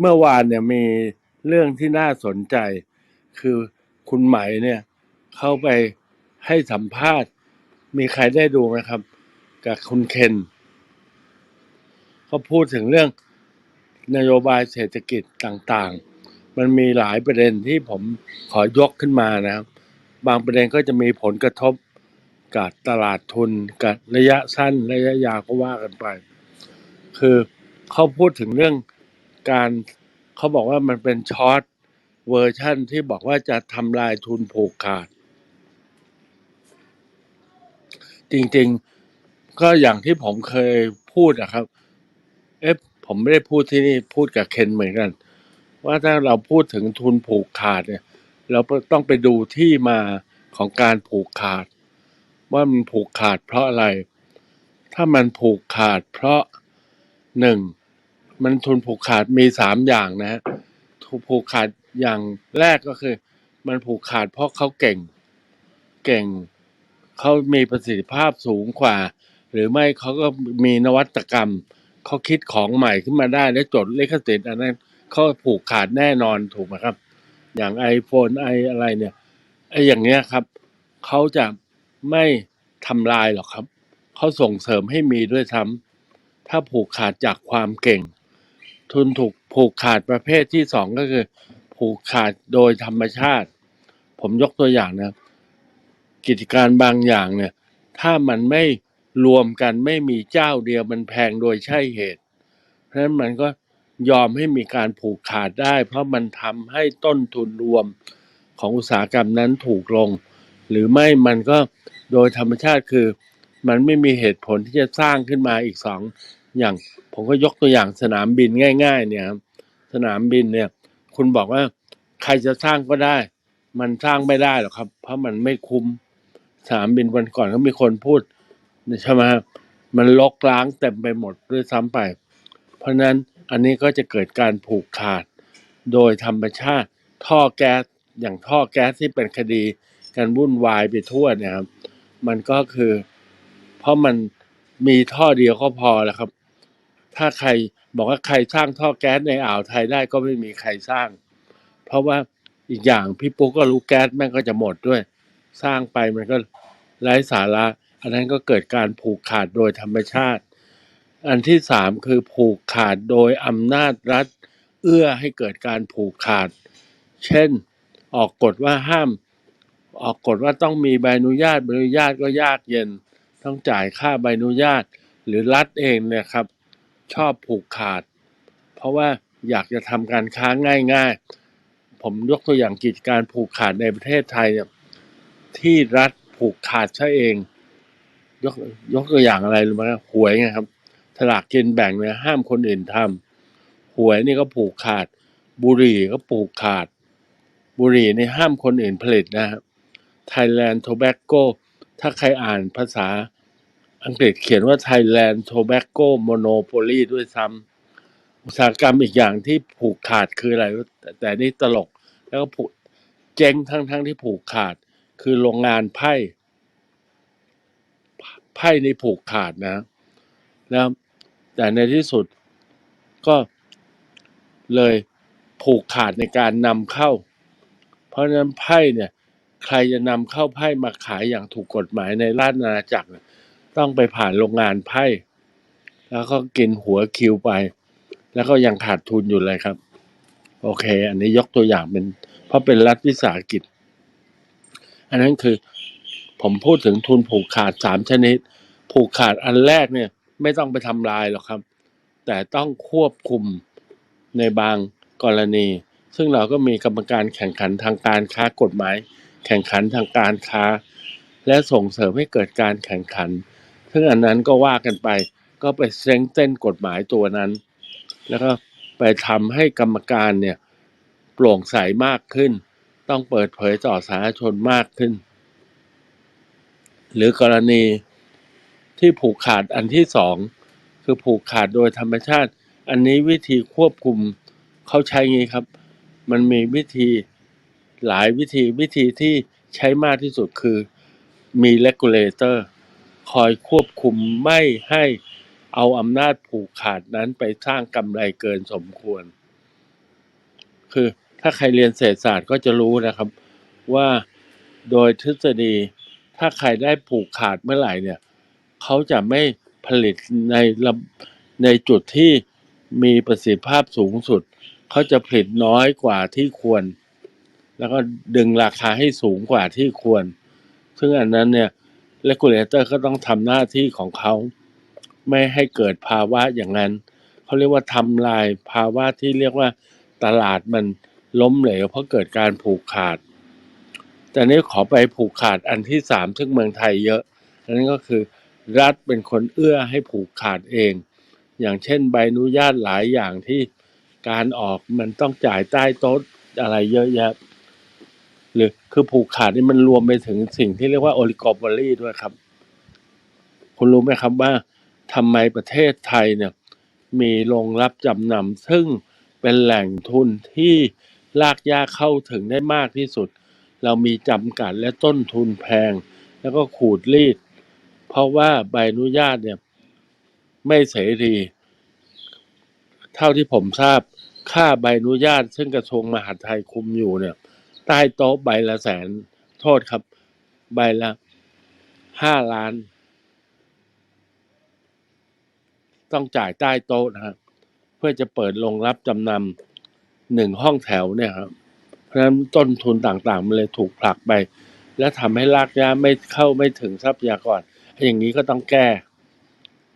เมื่อวานเนี่ยมีเรื่องที่น่าสนใจ คือคุณไหมเนี่ยเข้าไปให้สัมภาษณ์ มีใครได้ดูไหมครับ กับคุณเคนเขาพูดถึงเรื่องนโยบายเศรษฐกิจต่างๆ มันมีหลายประเด็นที่ผมขอยกขึ้นมานะครับ บางประเด็นก็จะมีผลกระทบกับตลาดทุนกับระยะสั้นระยะยาวก็ว่ากันไป คือเขาพูดถึงเรื่อง การเขาบอกว่ามันเป็นช็อตเวอร์ชั่นที่บอกว่าจะทำลายทุนผูกขาด จริงๆ ก็อย่างที่ผมเคยพูดนะครับ เอ๊ะผมไม่ได้พูดที่นี่พูดกับเคนเหมือนกัน ว่าถ้าเราพูดถึงทุนผูกขาดเนี่ย เราต้องไปดูที่มาของการผูกขาด ว่ามันผูกขาดเพราะอะไร ถ้ามันผูกขาดเพราะหนึ่ง มันทุนผูกขาดมีสามอย่างนะฮะทุนผูกขาดอย่างแรกก็คือ มันผูกขาดเพราะเขาเก่ง เก่งเขามีประสิทธิภาพสูงกว่า หรือไม่เขาก็มีนวัตกรรมเขาคิดของใหม่ขึ้นมาได้และจดเลขสิทธิ์อันนั้นเขาผูกขาดแน่นอนถูกไหมครับ อย่าง iPhone ไออะไรเนี่ยไออย่างเงี้ยครับเขาจะไม่ทำลายหรอกครับเขาส่งเสริมให้มีด้วยซ้ำถ้าผูกขาดจากความเก่ง ทุนถูกผูกขาดประเภทที่สองก็คือ ผูกขาดโดยธรรมชาติ ผมยกตัวอย่างนะกิจการบางอย่างเนี่ย ถ้ามันไม่รวมกันไม่มีเจ้าเดียวมันแพงโดยใช่เหตุ เพราะฉะนั้นมันก็ยอมให้มีการผูกขาดได้ เพราะมันทำให้ต้นทุนรวมของอุตสาหกรรมนั้นถูกลง หรือไม่มันก็โดยธรรมชาติคือ มันไม่มีเหตุผลที่จะสร้างขึ้นมาอีกสอง อย่างผมก็ยกตัวอย่างสนามบินง่าย ๆ เนี่ยครับสนามบินเนี่ย คุณบอกว่าใครจะสร้างก็ได้ มันสร้างไม่ได้หรอกครับ เพราะมันไม่คุ้มสนามบินวันก่อนก็มีคนพูดใช่ไหมครับมันลกล้างเต็มไปหมดด้วยซ้ำไป เพราะฉะนั้นอันนี้ก็จะเกิดการผูกขาด โดยธรรมชาติท่อแก๊สอย่างท่อแก๊สที่เป็นคดีการวุ่นวายไปทั่วเนี่ยครับ มันก็คือ เพราะมันมีท่อเดียวก็พอแล้วครับ ถ้าใครบอกว่าใครสร้างท่อแก๊สในอ่าวไทยได้ก็ไม่มีใครสร้าง เพราะว่าอีกอย่างพี่ปุ๊กก็รู้แก๊สแม่งก็จะหมดด้วย สร้างไปมันก็ไร้สาระ อันนั้นก็เกิดการผูกขาดโดยธรรมชาติ อันที่สามคือผูกขาดโดยอำนาจรัฐ เอื้อให้เกิดการผูกขาด เช่น ออกกฎว่าห้าม ออกกฎว่าต้องมีใบอนุญาตใบอนุญาตก็ยากเย็น ต้องจ่ายค่าใบอนุญาตหรือรัฐเองเนี่ยครับ ชอบผูกขาด เพราะว่าอยากจะทำการค้าง่ายๆ ผมยกตัวอย่างกิจการผูกขาดในประเทศไทยเนี่ยที่รัฐผูกขาดซะเอง ยกยกตัวอย่างอะไรรู้ไหมครับหวยไงครับสลากกินแบ่งเนี่ยห้ามคนอื่นทำหวยนี่ก็ผูกขาด บุหรี่ก็ผูกขาด บุหรี่นี่ห้ามคนอื่นผลิตนะครับ Thailand Tobacco ถ้าใครอ่านภาษา อังกฤษเขียนว่า Thailand Tobacco Monopoly ด้วยซ้ำอุตสาหกรรมอีกอย่างที่ผูกขาดคืออะไร แต่แต่นี่ตลก แล้วก็ผูกเจ๊งทั้งทั้งที่ผูกขาด คือโรงงานไพ่ ไพ่นี่ผูกขาดนะแล้วแต่ในที่สุดก็เลยผูกขาดในการนำเข้า เพราะฉะนั้นไพ่เนี่ย ใครจะนำเข้าไพ่มาขายอย่างถูกกฎหมายในราชอาณาจักรเนี่ย ต้องไปผ่านโรงงานไพ่ แล้วก็กินหัวคิวไป แล้วก็ยังขาดทุนอยู่เลยครับ โอเค อันนี้ยกตัวอย่างเป็น เพราะเป็นรัฐวิสาหกิจ อันนั้นคือผมพูดถึงทุนผูกขาดสามชนิด ผูกขาดอันแรกเนี่ยไม่ต้องไปทำลายหรอกครับ แต่ต้องควบคุมในบางกรณี ซึ่งเราก็มีกรรมการแข่งขันทางการค้ากฎหมาย แข่งขันทางการค้า และส่งเสริมให้เกิดการแข่งขัน ซึ่งอันนั้นก็ว่ากันไป ก็ไปเซ้งเต้นกฎหมายตัวนั้น แล้วก็ไปทำให้กรรมการเนี่ยโปร่งใสมากขึ้น ต้องเปิดเผยต่อสาธารณชนมากขึ้น หรือกรณีที่ผูกขาดอันที่สองคือผูกขาดโดยธรรมชาติ อันนี้วิธีควบคุมเขาใช้งี้ครับ มันมีวิธีหลายวิธีวิธีที่ใช้มากที่สุดคือมี regulator คอยควบคุมไม่ให้เอาอำนาจผูกขาดนั้นไปสร้างกำไรเกินสมควร คือถ้าใครเรียนเศรษฐศาสตร์ก็จะรู้นะครับว่าโดยทฤษฎีถ้าใครได้ผูกขาดเมื่อไหร่เนี่ยเขาจะไม่ผลิตในระในจุดที่มีประสิทธิภาพสูงสุด เขาจะผลิตน้อยกว่าที่ควร แล้วก็ดึงราคาให้สูงกว่าที่ควร ซึ่งอันนั้นเนี่ย regulator ก็ต้องทำหน้าที่ของเขา ไม่ให้เกิดภาวะอย่างนั้นเขาเรียกว่าทำลายภาวะที่เรียกว่าตลาดมันล้มเหลวเพราะเกิดการผูกขาด แต่นี้ขอไปผูกขาดอันที่สามซึ่งเมืองไทยเยอะ นั่นก็คือรัฐเป็นคนเอื้อให้ผูกขาดเอง อย่างเช่นใบอนุญาตหลายอย่างที่การออกมันต้องจ่ายใต้โต๊ะอะไรเยอะแยะ หรือคือผูกขาดนี่มันรวมไปถึงสิ่งที่เรียกว่าโอลิโกโ o ลีด้วยครับ คุณรู้ไหมครับว่าทำไมประเทศไทยเนี่ย มีโรงรับจำนำซึ่งเป็นแหล่งทุนที่ลากยากเข้าถึงได้มากที่สุด เรามีจำกัดและต้นทุนแพง แล้วก็ขูดรีด เพราะว่าใบอนุญาตเนี่ย ไม่เสรี เท่าที่ผมทราบค่าใบอนุญาต ซึ่งกระทรวงมหาดไทยคุมอยู่เนี่ย ใต้โต๊ะใบละแสน โทษครับ ใบละห้าล้าน ต้องจ่ายใต้โต๊ะนะครับเพื่อจะเปิดโรงรับจำนำหนึ่งห้องแถวเนี่ยครับ เพราะฉะนั้นต้นทุนต่างๆ มันเลยถูกผลักไป และทำให้ลากย่าไม่เข้าไม่ถึงทรัพยากรอย่างนี้ก็ต้องแก้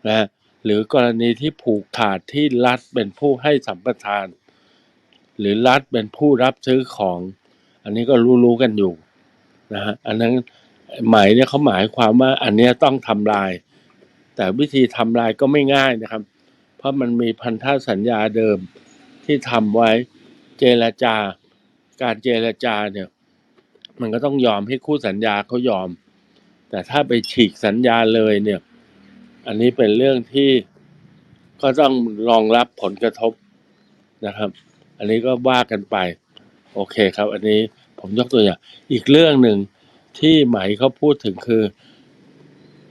นะฮะหรือกรณีที่ผูกขาดที่รัฐเป็นผู้ให้สัมปทาน หรือรัฐเป็นผู้รับซื้อของ อันนี้ก็รู้ๆกันอยู่นะฮะอันนั้นหมายเนี่ยเขาหมายความว่าอันนี้ต้องทำลาย แต่วิธีทำลายก็ไม่ง่ายนะครับ เพราะมันมีพันธสัญญาเดิมที่ทำไว้เจรจาการเจรจาเนี่ย มันก็ต้องยอมให้คู่สัญญาเขายอม แต่ถ้าไปฉีกสัญญาเลยเนี่ย อันนี้เป็นเรื่องที่ก็ต้องรองรับผลกระทบนะครับ อันนี้ก็ว่ากันไป โอเคครับ อันนี้ผมยกตัวอย่าง อีกเรื่องหนึ่งที่ไหมเขาพูดถึงคือ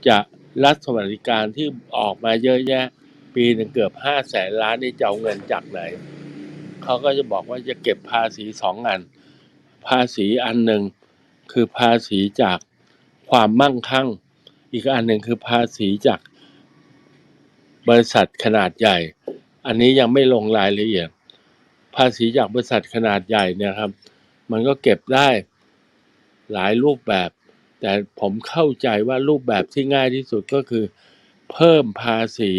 จะรัฐสวัสดิการที่ออกมาเยอะแยะ ปีหนึ่งเกือบห้าแสนล้านนี่จะเอาเงินจากไหน เขาก็จะบอกว่าจะเก็บภาษีสองอัน ภาษีอันหนึ่งคือภาษีจากความมั่งคั่ง อีกอันหนึ่งคือภาษีจากบริษัทขนาดใหญ่ อันนี้ยังไม่ลงรายละเอียด ภาษีจากบริษัทขนาดใหญ่เนี่ยครับ มันก็เก็บได้หลายรูปแบบ แต่ผมเข้าใจว่ารูปแบบที่ง่ายที่สุดก็คือ เพิ่มภาษี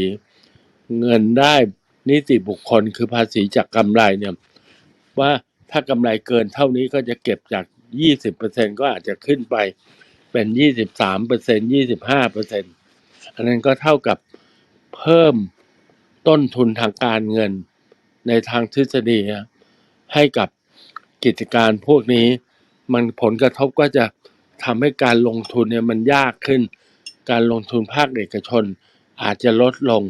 เงินได้นิติบุคคลคือภาษีจากกำไรเนี่ยว่าถ้ากำไรเกินเท่านี้ก็จะเก็บจาก 20%ก็อาจจะขึ้นไปเป็น 23% 25%อันนั้นก็เท่ากับเพิ่มต้นทุนทางการเงิน ในทางทฤษฎีให้กับกิจการพวกนี้ มันผลกระทบก็จะทำให้การลงทุนเนี่ยมันยากขึ้น การลงทุนภาคเอกชนอาจจะลดลง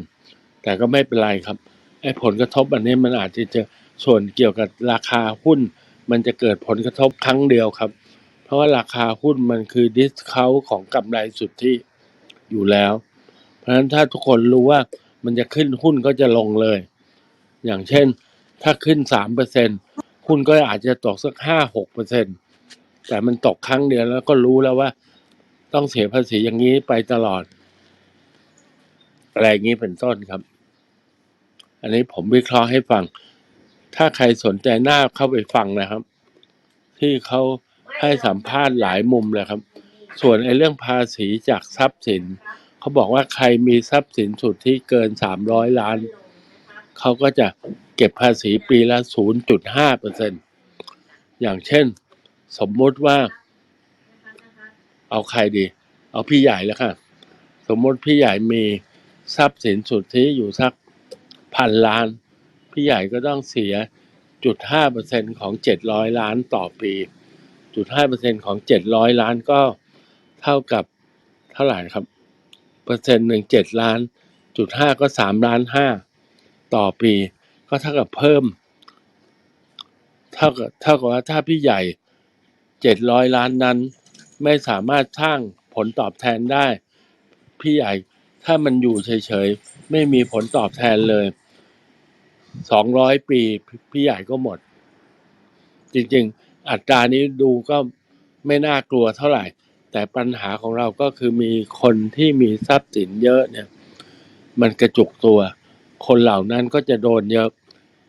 แต่ก็ไม่เป็นไรครับไอ้ผลกระทบอันนี้มันอาจจะเจอส่วนเกี่ยวกับราคาหุ้น มันจะเกิดผลกระทบครั้งเดียวครับ เพราะว่าราคาหุ้นมันคือดิสเคาของกำไรสุทธิอยู่แล้ว เพราะฉะนั้นถ้าทุกคนรู้ว่ามันจะขึ้นหุ้นก็จะลงเลย อย่างเช่น ถ้าขึ้นสามเปอร์เซ็นหุ้นก็อาจจะตกสักห้าหกเปอร์เซ็นแต่มันตกครั้งเดียวแล้วก็รู้แล้วว่า ต้องเสียภาษีอย่างนี้ไปตลอด อะไรอย่างนี้เป็นต้นครับ อันนี้ผมวิเคราะห์ให้ฟัง ถ้าใครสนใจหน้าเข้าไปฟังนะครับ ที่เขาให้สัมภาษณ์หลายมุมเลยครับ ส่วนไอ้เรื่องภาษีจากทรัพย์สิน เขาบอกว่าใครมีทรัพย์สินสุดทธิเกินสามร้อยล้าน เขาก็จะเก็บภาษีปีละศูนย์จุดห้าเปอร์เซ็นอย่างเช่น สมมติว่า เอาใครดี เอาพี่ใหญ่แล้วค่ะ สมมติพี่ใหญ่มีทรัพย์สินสุทธิอยู่สักพันล้าน พี่ใหญ่ก็ต้องเสียจุดห้าเปอร์เซ็นของเจ็ดร้อยล้านต่อปีจุดห้าเปอร์เซ็นของเจ็ดร้อยล้านก็เท่ากับเท่าไหร่ครับ เปอร์เซ็นต์หนึ่งเจ็ดล้านจุดห้าก็สามล้านห้า ต่อปี ก็เท่ากับเพิ่ม เท่ากับเท่ากับว่าถ้าพี่ใหญ่เจ็ดร้อยล้านนั้น ไม่สามารถสร้างผลตอบแทนได้ พี่ใหญ่ถ้ามันอยู่เฉยๆ ไม่มีผลตอบแทนเลยสองร้อยปี พี่ใหญ่ก็หมด จริงๆ อัตรานี้ดูก็ไม่น่ากลัวเท่าไหร่ แต่ปัญหาของเราก็คือมีคนที่มีทรัพย์สินเยอะเนี่ย มันกระจุกตัว คนเหล่านั้นก็จะโดนเยอะ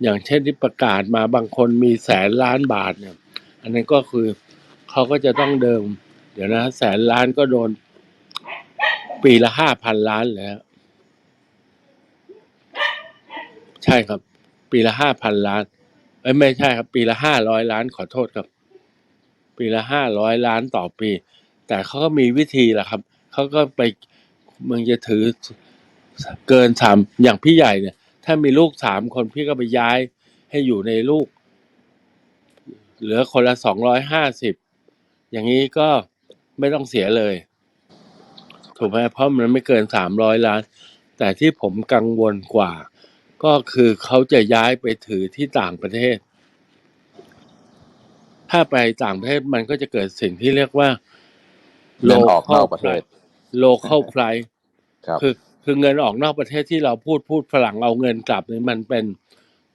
อย่างเช่นที่ประกาศมาบางคนมีแสนล้านบาทเนี่ย อันนั้นก็คือเขาก็จะต้องเดิม เดี๋ยวนะแสนล้านก็โดน ปีละห้าพันล้านแล้วใช่ครับ ปีละห้าพันล้านเอ้ยไม่ใช่ครับ ปีละห้าร้อยล้านขอโทษครับ ปีละห้าร้อยล้านต่อปี แต่เขาก็มีวิธีแหละครับเขาก็ไปมึงจะถือ เกินสามอย่างพี่ใหญ่เนี่ย ถ้ามีลูกสามคนพี่ก็ไปย้ายให้อยู่ในลูก เหลือคนละสองร้อยห้าสิบอย่างนี้ก็ไม่ต้องเสียเลย ถูกไหมเพราะมันไม่เกินสามร้อยล้าน แต่ที่ผมกังวลกว่า ก็คือเขาจะย้ายไปถือที่ต่างประเทศ ถ้าไปต่างประเทศมันก็จะเกิดสิ่งที่เรียกว่าเงินออกนอกประเทศ local flight ครับ คือ คือเงินออกนอกประเทศที่เราพูดพูดฝรั่งเอาเงินกลับนี่มันเป็น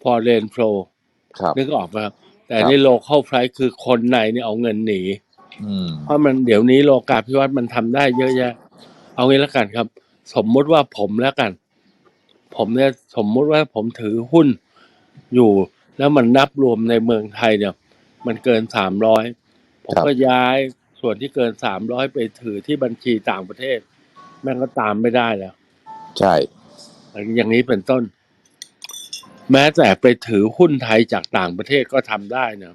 foreign flow ครับนึกออกไหมครับ แต่ครับนี่ local flight คือคนในนี่เอาเงินหนีอืมเพราะมันเดี๋ยวนี้โลกาภิวัตน์มันทำได้เยอะแยะ เอางี้แล้วกันครับ สมมุติว่าผมแล้วกัน ผมเนี่ยสมมุติว่าผมถือหุ้นอยู่ แล้วมันนับรวมในเมืองไทยเนี่ย มันเกินสามร้อยผมครับก็ย้ายส่วนที่เกินสามร้อยไปถือที่บัญชีต่างประเทศแม่งก็ตามไม่ได้แล้ว ใช่ อย่างนี้เป็นต้น แม้แต่ไปถือหุ้นไทยจากต่างประเทศก็ทำได้นะ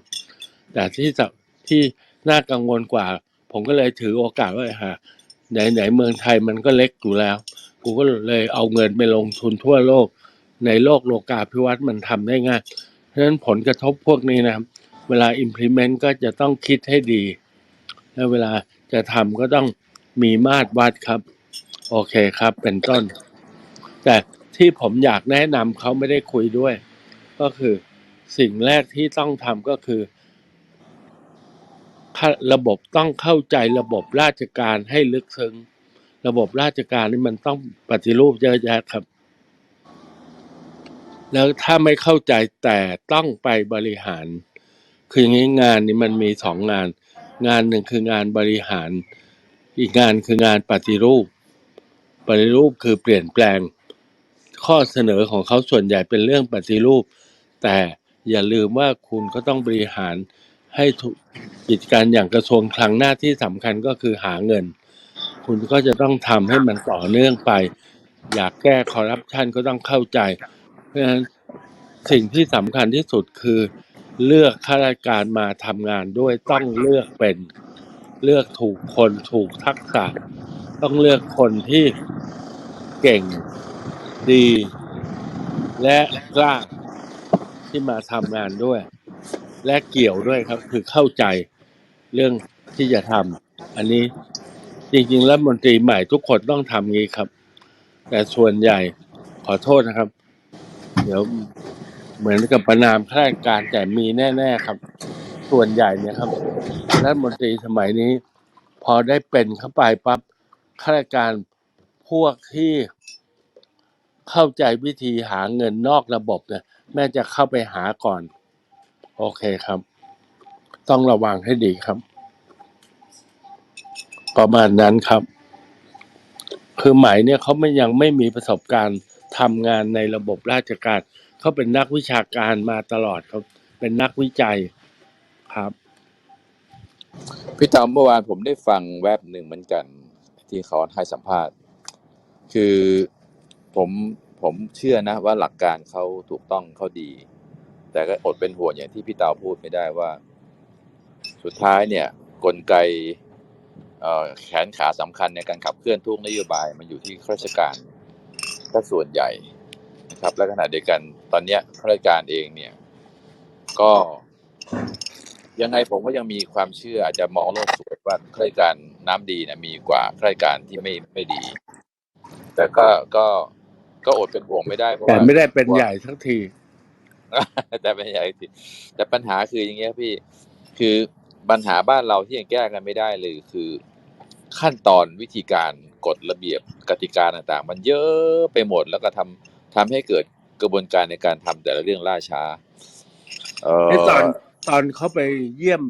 แต่ที่จะที่น่ากังวลกว่า ผมก็เลยถือโอกาสว่าฮะไหนไหนเมืองไทยมันก็เล็กอยู่แล้วกูก็เลยเอาเงินไปลงทุนทั่วโลก ในโลกโลกาภิวัตน์มันทำได้ง่ายเพราะฉะนั้นผลกระทบพวกนี้นะครับ เวลา implement ก็จะต้องคิดให้ดี แล้วเวลาจะทำก็ต้องมีมาตรวัดครับ โอเคครับเป็นต้น แต่ที่ผมอยากแนะนำเขาไม่ได้คุยด้วย ก็คือสิ่งแรกที่ต้องทำก็คือ ระบบต้องเข้าใจระบบราชการให้ลึกซึ้งระบบราชการนี่มันต้องปฏิรูปเยอะแยะครับ แล้วถ้าไม่เข้าใจแต่ต้องไปบริหาร คืออย่างนี้งานนี้มันมีสองงาน งานหนึ่งคืองานบริหาร อีกงานคืองานปฏิรูป ปฏิรูปคือเปลี่ยนแปลง ข้อเสนอของเขาส่วนใหญ่เป็นเรื่องปฏิรูป แต่อย่าลืมว่าคุณก็ต้องบริหารให้ถูกกิจการอย่างกระทรวงคลังหน้าที่สำคัญก็คือหาเงิน คุณก็จะต้องทำให้มันต่อเนื่องไป อยากแก้คอร์รัปชันก็ต้องเข้าใจ เพราะฉะนั้นสิ่งที่สำคัญที่สุดคือ เลือกข้าราชการมาทำงานด้วยต้องเลือกเป็นเลือกถูกคนถูกทักษะ ต้องเลือกคนที่เก่ง ดี และกล้าที่มาทำงานด้วย และเกี่ยวด้วยครับ คือเข้าใจเรื่องที่จะทำอันนี้จริงๆ แล้วมนตรีใหม่ทุกคนต้องทำงี้ครับ แต่ส่วนใหญ่ขอโทษนะครับ เดี๋ยวเหมือนกับประนามข้าราชการแต่มีแน่ ๆครับ ส่วนใหญ่เนี่ยครับรัฐมนตรีสมัยนี้ พอได้เป็นเข้าไปปั๊บข้าราชการพวกที่ เข้าใจวิธีหาเงินนอกระบบเนี่ยแม่จะเข้าไปหาก่อน โอเคครับ ต้องระวังให้ดีครับ ประมาณนั้นครับ คือหมายเนี่ยเขาไม่ยังไม่มีประสบการณ์ทำงานในระบบราชการเขาเป็นนักวิชาการมาตลอดเขาเป็นนักวิจัยครับ พี่ต๋อมเมื่อวานผมได้ฟังแวบหนึ่งเหมือนกัน ที่เขาให้สัมภาษณ์ คือ ผมผมเชื่อนะว่าหลักการเขาถูกต้องเขาดี แต่ก็อดเป็นห่วงอย่างที่พี่เตาพูดไม่ได้ว่า สุดท้ายเนี่ย กลไกแขนขาสำคัญในการขับเคลื่อนทุกนโยบาย มันอยู่ที่ข้าราชการถ้าส่วนใหญ่นะครับ และขณะเดียวกันตอนเนี้ข้าราชการเองเนี่ย ก็ยังไงผมก็ยังมีความเชื่ออาจจะมองโลกสวยว่าข้าราชการน้ำดีนี่ยมีกว่าข้าราชการที่ไม่ไม่ดี แต่ก็ก็ ก็อดเป็นห่วงไม่ได้เพราะแต่ว่า ไม่ได้เป็นใหญ่สักที แต่เป็นใหญ่สิแต่ปัญหาคืออย่างเงี้ยพี่ คือปัญหาบ้านเราที่ยังแก้กันไม่ได้เลยคือขั้นตอนวิธีการกฎระเบียบกติกาต่างๆ มันเยอะไปหมดแล้วก็ทำทำให้เกิดกระบวนการในการทำแต่ละเรื่องล่าช้า เออไอ้ตอนตอนเขาไปเยี่ยม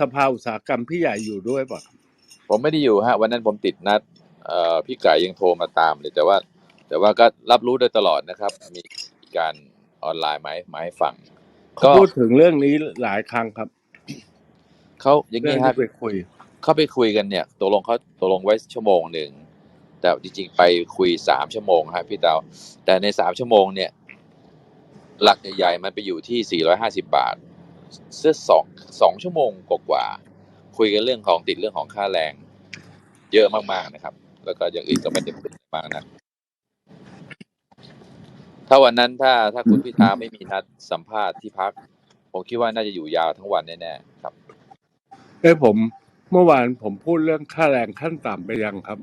สภาอุตสาหกรรมพี่ใหญ่อยู่ด้วยป่ะผมไม่ได้อยู่ฮะ วันนั้นผมติดนัดเอ่อพี่ไก่ยังโทรมาตามเลย แต่ว่า แต่ว่าก็รับรู้โดยตลอดนะครับ มีการออนไลน์มาให้มาให้ฟังเขาก็พูดถึงเรื่องนี้หลายครั้งครับเขาอย่างเรื่อนี้งฮะที่ไปคุยเขาไปคุยกันเนี่ยตกลงเขาตกลงไว้ชั่วโมงหนึ่งแต่จริงๆไปคุยสามชั่วโมงฮะพี่เตาแต่ในสามชั่วโมงเนี่ย หลักใหญ่ๆมันไปอยู่ที่450บาทเสื้อสองสองชั่วโมงกว่าๆคุยกันเรื่องของติดเรื่องของค่าแรง เยอะมากๆนะครับ แล้วก็อย่างอื่นก็ไม่ได้เป็นมากนะ ถ้าวันนั้นถ้าถ้าคุณพิธาไม่มีนัดสัมภาษณ์ที่พัก ผมคิดว่าน่าจะอยู่ยาวทั้งวันแน่ๆครับเอ้ยผมเมื่อวานผมพูดเรื่องค่าแรงขั้นต่ำไปยังครับ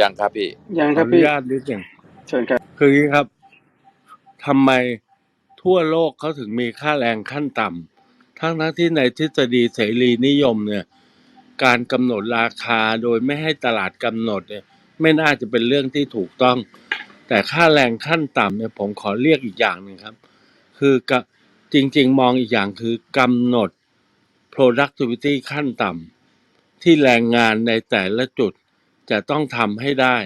ยังครับพี่ยังขคอรับอนุพี่ญาตนิดหนึ่งเชิญครับคืออย่างนี้ครับทำไมทั่วโลกเขาถึงมีค่าแรงขั้นต่ำทั้งทั้งที่ในทฤษฎีเสรีนิยมเนี่ย การกำหนดราคาโดยไม่ให้ตลาดกำหนดเนี่ย ไม่น่าจะเป็นเรื่องที่ถูกต้อง แต่ค่าแรงขั้นต่ำเนี่ยผมขอเรียกอีกอย่างหนึ่งครับ คือกะจริง ๆ มองอีกอย่างคือกำหนด productivity ขั้นต่ำที่แรงงานในแต่ละจุดจะต้องทำให้ได้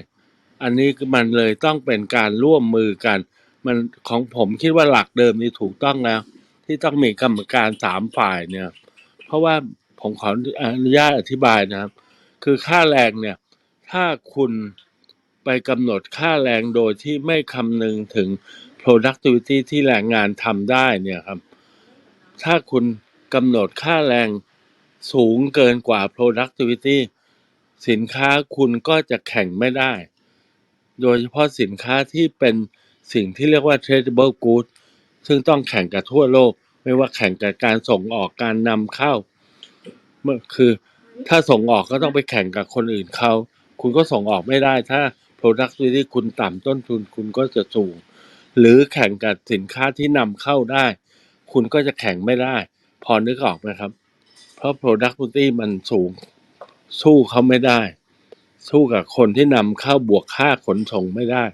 อันนี้มันเลยต้องเป็นการร่วมมือกัน มันของผมคิดว่าหลักเดิมนี่ถูกต้องแล้ว ที่ต้องมีกรรมการสามฝ่ายเนี่ย เพราะว่าผมขออนุญาตอธิบายนะครับ คือค่าแรงเนี่ย ถ้าคุณ กำหนดค่าแรงโดยที่ไม่คำนึงถึง productivity ที่แรงงานทำได้เนี่ยครับ ถ้าคุณกำหนดค่าแรงสูงเกินกว่า productivity สินค้าคุณก็จะแข่งไม่ได้ โดยเฉพาะสินค้าที่เป็นสิ่งที่เรียกว่า tradable good ซึ่งต้องแข่งกับทั่วโลก ไม่ว่าแข่งกับการส่งออกการนำเข้าเมื่อคือถ้าส่งออกก็ต้องไปแข่งกับคนอื่นเขา คุณก็ส่งออกไม่ได้ถ้า productivity คุณต่ำต้นทุนคุณก็จะสูง หรือแข่งกับสินค้าที่นำเข้าได้ คุณก็จะแข่งไม่ได้ พอนึกออกไหมครับ เพราะ productivity มันสูง สู้เขาไม่ได้ สู้กับคนที่นำเข้าบวกค่าขนส่งไม่ได้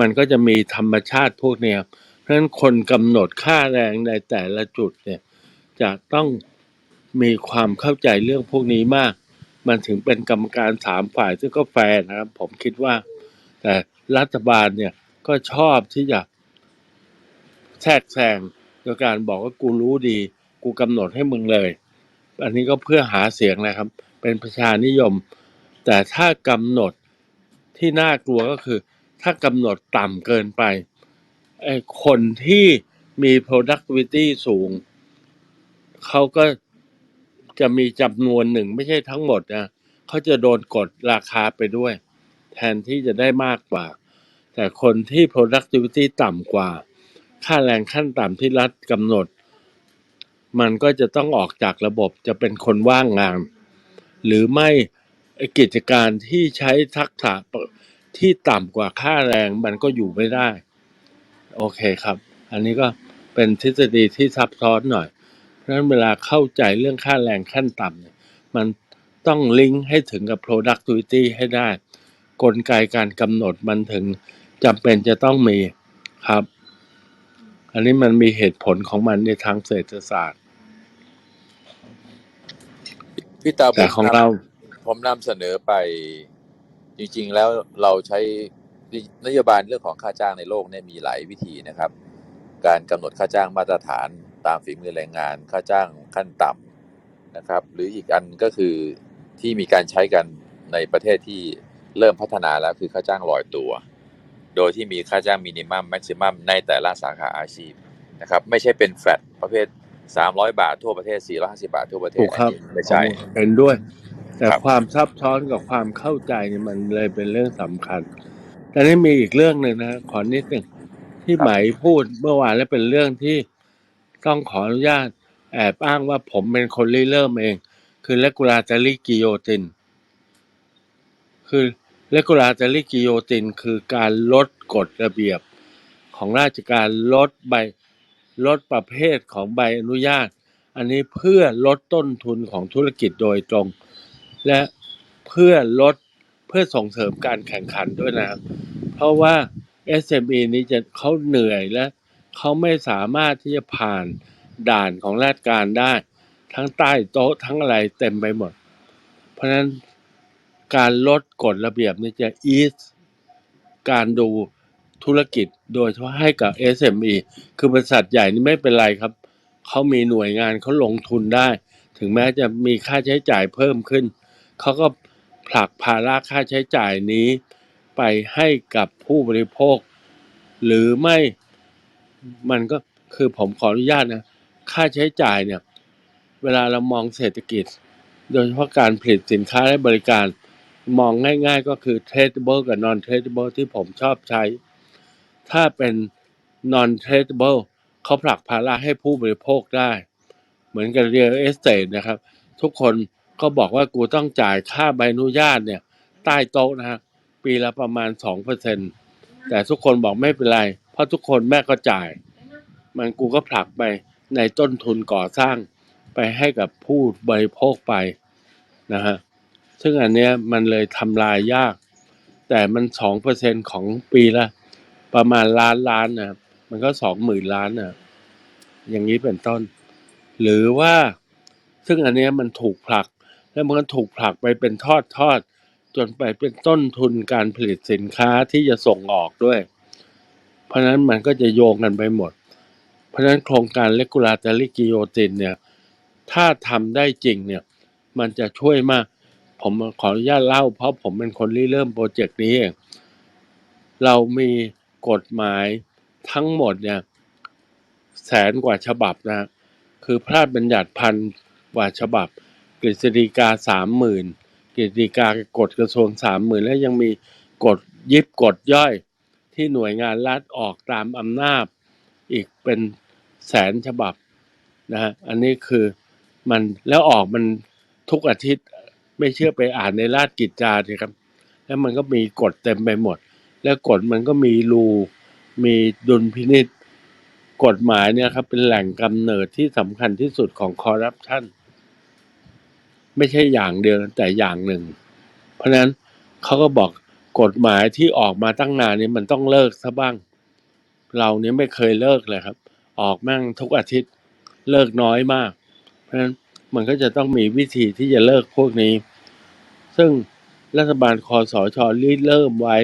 มันก็จะมีธรรมชาติพวกเนี้ยเพราะฉะนั้นคนกำหนดค่าแรงในแต่ละจุดเนี่ยจะต้องมีความเข้าใจเรื่องพวกนี้มาก มันถึงเป็นกรรมการสามฝ่ายซึ่งก็แฟร์นะครับ ผมคิดว่า แต่รัฐบาลเนี่ยก็ชอบที่จะแทรกแซงโดยการบอกว่ากูรู้ดี กูกำหนดให้มึงเลย อันนี้ก็เพื่อหาเสียงนะครับ เป็นประชานิยม แต่ถ้ากำหนดที่น่ากลัวก็คือ ถ้ากำหนดต่ำเกินไปไอ้คนที่มี productivity สูง เขาก็จะมีจำนวนหนึ่งไม่ใช่ทั้งหมดนะเขาจะโดนกดราคาไปด้วย แทนที่จะได้มากกว่า แต่คนที่ productivity ต่ำกว่า ค่าแรงขั้นต่ำที่รัฐกำหนด มันก็จะต้องออกจากระบบจะเป็นคนว่างงาน หรือไม่กิจการที่ใช้ทักษะที่ต่ำกว่าค่าแรงมันก็อยู่ไม่ได้ โอเคครับ อันนี้ก็เป็นทฤษฎีที่ซับซ้อนหน่อย เพราะฉะนั้นเวลาเข้าใจเรื่องค่าแรงขั้นต่ำเนี่ยมันต้องลิงก์ให้ถึงกับ productivity ให้ได้ กลไกการกำหนดมันถึงจำเป็นจะต้องมีครับ อันนี้มันมีเหตุผลของมันในทางเศรษฐศาสตร์ พี่เตาผแต่มของนำเราผมนำเสนอไปจริง ๆ แล้วเราใช้นโยบายเรื่องของค่าจ้างในโลกเนี่ยมีหลายวิธีนะครับ การกำหนดค่าจ้างมาตรฐานตามฝีมือแรงงาน ค่าจ้างขั้นต่ำนะครับ หรืออีกอันก็คือที่มีการใช้กันในประเทศที่ เริ่มพัฒนาแล้วคือค่าจ้างลอยตัว โดยที่มีค่าจ้างมินิมัมแม็กซิมัมในแต่ละสาขาอาชีพนะครับ ไม่ใช่เป็นแฟลตประเภท 300 บาททั่วประเทศ 450 บาททั่วประเทศถูกครับอันนี้ไม่ใช่เห็นด้วย แต่ครับความซับซ้อนกับความเข้าใจเนี่ยมันเลยเป็นเรื่องสำคัญ แต่นี่มีอีกเรื่องหนึ่งนะขอนิดหนึ่งที่ไหมพูดเมื่อวานแล้วเป็นเรื่องที่ต้องขออนุญาตแอบอ้างว่าผมเป็นคนริเริ่มเอง คือ regulatory guillotine คือ regulatory guillotine คือการลดกฎระเบียบของราชการลดใบลดประเภทของใบอนุญาต อันนี้เพื่อลดต้นทุนของธุรกิจโดยตรง และเพื่อลดเพื่อส่งเสริมการแข่งขันด้วยนะครับ เพราะว่า SME นี้จะเขาเหนื่อยและเขาไม่สามารถที่จะผ่านด่านของราชการได้ ทั้งใต้โต๊ะทั้งอะไรเต็มไปหมด เพราะฉะนั้น การลดกฎระเบียบนี่จะอีสการดูธุรกิจโดยเฉพาะให้กับ SME คือบริษัทใหญ่นี่ไม่เป็นไรครับ เขามีหน่วยงานเขาลงทุนได้ ถึงแม้จะมีค่าใช้จ่ายเพิ่มขึ้น เขาก็ผลักภาระค่าใช้จ่ายนี้ ไปให้กับผู้บริโภค หรือไม่มันก็คือผมขออนุญาตนะ ค่าใช้จ่ายเนี่ย เวลาเรามองเศรษฐกิจ โดยเฉพาะการผลิตสินค้าและบริการ มองง่ายๆก็คือ tradable กับ non tradable ที่ผมชอบใช้ ถ้าเป็น non tradable เขาผลักภาระให้ผู้บริโภคได้ เหมือนกับ real estate นะครับ ทุกคนก็บอกว่ากูต้องจ่ายค่าใบอนุญาตเนี่ย ใต้โต๊ะนะฮะปีละประมาณ 2%แต่ทุกคนบอกไม่เป็นไร เพราะทุกคนแม่ก็จ่าย มันกูก็ผลักไปในต้นทุนก่อสร้างไปให้กับผู้บริโภคไปนะฮะ ซึ่งอันเนี้ยมันเลยทำลายยาก แต่มันสองเปอร์เซ็นของปีละประมาณล้านล้านนะมันก็สองหมื่นล้านนะอย่างนี้เป็นต้น หรือว่าซึ่งอันเนี้ยมันถูกผลัก แล้วมันก็ถูกผลักไปเป็นทอดทอดจนไปเป็นต้นทุนการผลิตสินค้าที่จะส่งออกด้วย เพราะนั้นมันก็จะโยงกันไปหมด เพราะนั้นโครงการ regulatory guillotine เนี่ย ถ้าทำได้จริงเนี่ย มันจะช่วยมาก ผมขออนุญาตเล่า เพราะผมเป็นคนริเริ่มโปรเจกต์นี้เองเรามีกฎหมายทั้งหมดเนี่ยแสนกว่าฉบับนะฮะคือพระราชบัญญัติพันกว่าฉบับ กฤษฎีกาสามหมื่นกฤษฎีกากฎกระทรวงสามหมื่นแล้วยังมีกฎยิบกฎย่อยที่หน่วยงานรัฐออกตามอำนาจอีกเป็นแสนฉบับนะฮะอันนี้คือมันแล้วออกมันทุกอาทิตย์ ไม่เชื่อไปอ่านในราชกิจจาสิครับ แล้วมันก็มีกฎเต็มไปหมด แล้วกฎมันก็มีรูมีดุลพินิษกฎหมายเนี่ยครับเป็นแหล่งกำเนิดที่สำคัญที่สุดของคอร์รัปชันไม่ใช่อย่างเดียวแต่อย่างหนึ่ง เพราะฉะนั้นเขาก็บอกกฎหมายที่ออกมาตั้งนานนี้มันต้องเลิกซะบ้าง เราเนี่ยไม่เคยเลิกเลยครับ ออกมั่งทุกอาทิตย์เลิกน้อยมาก เพราะฉะนั้น มันก็จะต้องมีวิธีที่จะเลิกพวกนี้ ซึ่งรัฐบาลคอสชริเริ่มไว้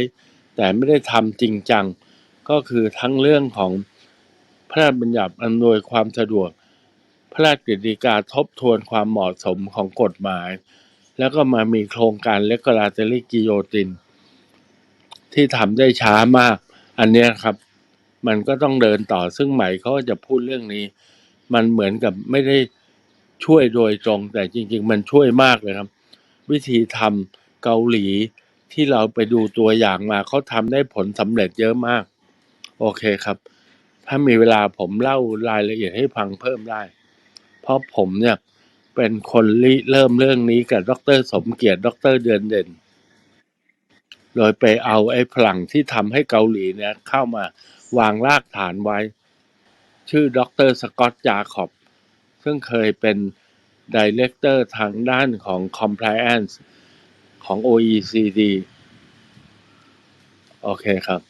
แต่ไม่ได้ทำจริงจัง ก็คือทั้งเรื่องของพระราชบัญญัติอำนวยความสะดวก พระราชกฤษฎีกาทบทวนความเหมาะสมของกฎหมาย แล้วก็มามีโครงการเลกลาเตอรี่กิโยติน ที่ทำได้ช้ามาก อันนี้ครับ มันก็ต้องเดินต่อซึ่งใหม่เขาจะพูดเรื่องนี้ มันเหมือนกับไม่ได้ ช่วยโดยตรง แต่จริง ๆ มันช่วยมากเลยครับ วิธีทำเกาหลีที่เราไปดูตัวอย่างมาเขาทำได้ผลสำเร็จเยอะมาก โอเคครับ ถ้ามีเวลาผมเล่ารายละเอียดให้ฟังเพิ่มได้ เพราะผมเนี่ยเป็นคนริเริ่มเรื่องนี้กับดร สมเกียรติดรเดือนเด่น โดยไปเอาไอ้ฝรั่งที่ทำให้เกาหลีเนี่ยเข้ามาวางรากฐานไว้ ชื่อดรสกอตจาคอบ ซึ่งเคยเป็นดีเลกเตอร์ทางด้านของ compliance ของ OECD โอเคครับ